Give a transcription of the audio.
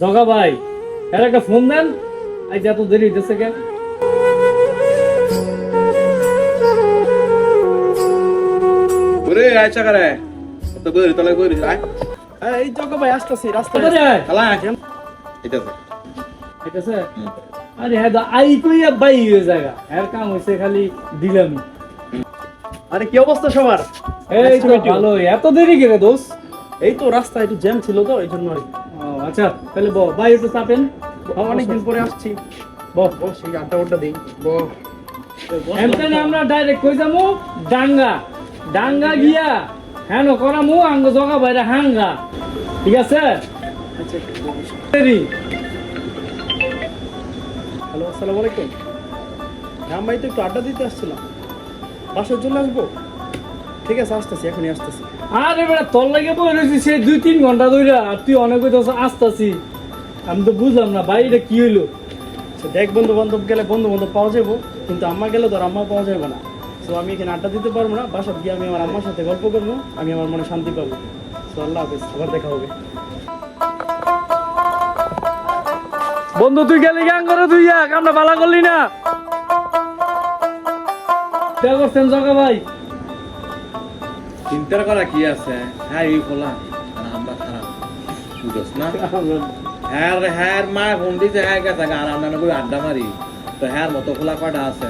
জগা ভাই এর একটা ফোন দেন? আজ এত দেরি হইতেছে কেন? ওরে আয় চাকারে তো তলে আয়। এই জগা ভাই আসতেছি রাস্তা। খালা আসেন এটা তো ঠিক আছে আরে হ্যাঁ দা আই কইয়া বাই হয়ে জায়গা। এর কাম হইছে খালি দিলাম। আরে কি অবস্থা সবার? এই তো ভালো এত দেরি করে দোষ এই তো রাস্তা একটু জ্যাম ছিল তো এই জন্য আর কি। আচ্ছা তাহলে ব ভাই একটু চাপেন অনেকদিন পরে আসছি। বহ বস। এই আড্ডা উড্ডা দিই। বস এমখানে আমরা ডাইরেক্ট কই যামু? ডাঙ্গা। ডাঙ্গা গিয়া হ্যাঁ করামু আঙ্গ জগা বাইরে হাঙ্গা। ঠিক আছে? আচ্ছা হ্যালো আসসালামু আলাইকুম। রাম ভাই তো একটু আড্ডা দিতে আসছিলাম। বাসার জন্য আসব? ঠিক আছে আসতেছি এখনই আসতেছি। আরে বেটা তোর লাগে বই রয়েছি সে দুই তিন ঘণ্টা ধরে আর তুই অনেক আসতাছি। আমি তো বুঝলাম না ভাই এটা কি হইল? দেখ বন্ধু বান্ধব গেলে বন্ধু বান্ধব পাওয়া যাব কিন্তু আম্মা গেলে তো আর আম্মা পাওয়া যাবে না। তো আমি এখানে আড্ডা দিতে পারব না বাসার গিয়ে আমি আমার আম্মার সাথে গল্প করব আমি আমার মনে শান্তি পাবো। তো আল্লাহ হাফেজ আবার দেখা হবে। বন্ধু তুই গেলি গান করে তুই আমরা বালা করলি না। করছেন জগা ভাই? চিন্তার করা কি আছে? হ্যাঁ এই খোলা আমরা খারাপ। বুঝছ না? হ্যাঁ হ্যাঁ মা ফোন দিছে হ্যাঁ গেছে আর আমরা আড্ডা মারি। তো হ্যাঁ মতো খোলা কটা আছে?